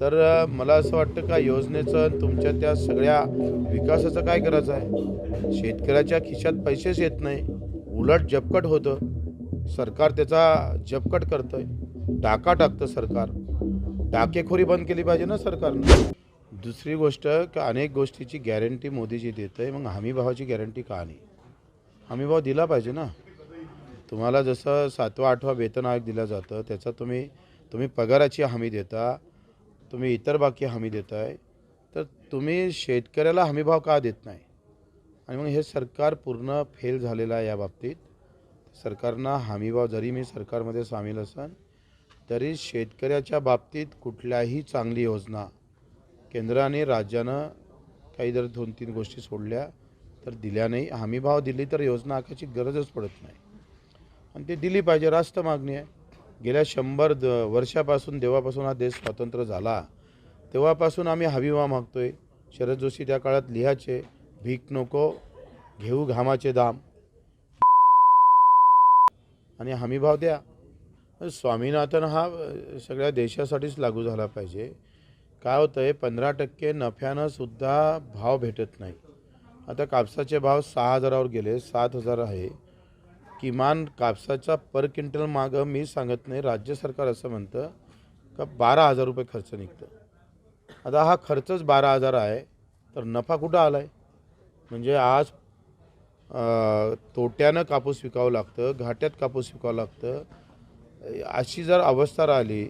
तर मला असं वाटतं का योजनेचं तुमच्या त्या सगळ्या विकासाचं काय करायचं आहे? शेतकऱ्याच्या खिशात पैसेच येत नाही. उलट जपकट होतं. सरकार त्याचा जपकट करतं आहे डाका टाकतं सरकार. डाकेखोरी बंद केली पाहिजे ना सरकारनं. दुसरी गोष्ट का अनेक गोष्टीची गॅरंटी मोदीजी देत आहे मग हमीभावाची गॅरंटी का नाही? हमीभाव दिला पाहिजे ना. तुम्हाला जसं सातवा आठवा वेतन आयोग दिलं जातं त्याचा तुम्ही तुम्ही पगाराची हमी देता. तुम्ही इतर बाकी हमी देताय तर तुम्ही शेतकऱ्याला हमीभाव का देत नाही? आणि मग हे सरकार पूर्ण फेल झालेलं आहे या बाबतीत. सरकारनं हमीभाव जरी मी सरकारमध्ये सामील असेन तरी शेतकऱ्याच्या बाबतीत कुठल्याही चांगली योजना केंद्राने राज्यानं काही जर दोन तीन गोष्टी सोडल्या तर दिल्या नाही. हमीभाव दिली तर योजना आखायची गरजच पडत नाही. आणि ते दिली पाहिजे रास्त मागणी आहे. गेल्या शंभर द वर्षापासून देवापासून हा देश स्वतंत्र झाला. तेव्हापासून आम्ही हवीवा मागतोय. शरद जोशी त्या काळात लिहायचे भीक नको घेऊ घामाचे दाम. आणि हमीभाव द्या. स्वामीनाथन हा सगळ्या देशासाठीच लागू झाला पाहिजे. काय होतं आहे पंधरा टक्के नफ्यानं सुद्धा भाव भेटत नाही. आता कापसाचे भाव सहा हजारावर गेले सात हजार आहे. किमान कापसाचा पर क्विंटल मागं मी सांगत नाही राज्य सरकार असं म्हणतं का बारा हजार रुपये खर्च निघतं. आता हा खर्चच बारा हजार आहे तर नफा कुठं आला आहे म्हणजे आज तोट्यानं कापूस विकावं लागतं घाट्यात कापूस विकावं लागतं. अशी जर अवस्था राहिली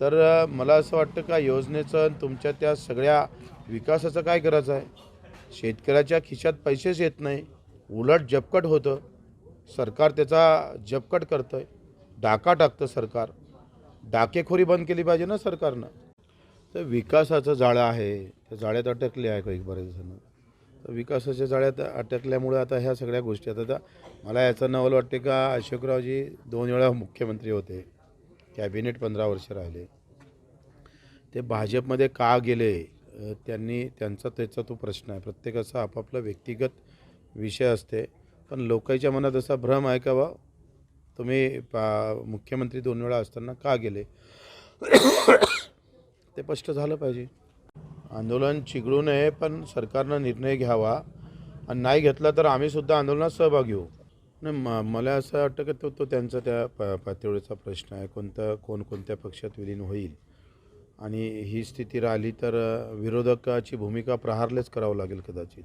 तर मला असं वाटतं का योजनेचं आणि तुमच्या त्या सगळ्या विकासाचं काय करायचं आहे? शेतकऱ्याच्या खिशात पैसेच येत नाही उलट जपकट होतं. सरकार त्याचा जपकट करतं आहे डाका टाकतं सरकार. डाकेखोरी बंद केली पाहिजे ना सरकारनं. तर विकासाचं जाळं आहे. त्या जाळ्यात अटकले आहे काही बरेच जण. तर विकासाच्या जाळ्यात अटकल्यामुळे आता ह्या सगळ्या गोष्टी आता आता मला याचं नवल वाटते का अशोकरावजी दोन वेळा मुख्यमंत्री होते. कॅबिनेट पंधरा वर्ष राहिले. ते भाजपमध्ये का गेले? त्यांनी त्यांचा त्याचा तो प्रश्न आहे. प्रत्येकाचा आपापला व्यक्तिगत विषय असते. पण लोकांच्या मनात असा भ्रम आहे का बा? तुम्ही पा मुख्यमंत्री दोन वेळा असताना का गेले? ते स्पष्ट झालं पाहिजे. आंदोलन चिघळू नये पण सरकारनं निर्णय घ्यावा. आणि नाही घेतला तर आम्हीसुद्धा आंदोलनात सहभागी होऊ. नाही म मला असं वाटतं की तो तो त्यांचा त्या प पातळीचा प्रश्न आहे. कोणतं कोणकोणत्या पक्षात विलीन होईल? आणि ही स्थिती राहिली तर विरोधकाची भूमिका प्रहारलेच करावं लागेल कदाचित.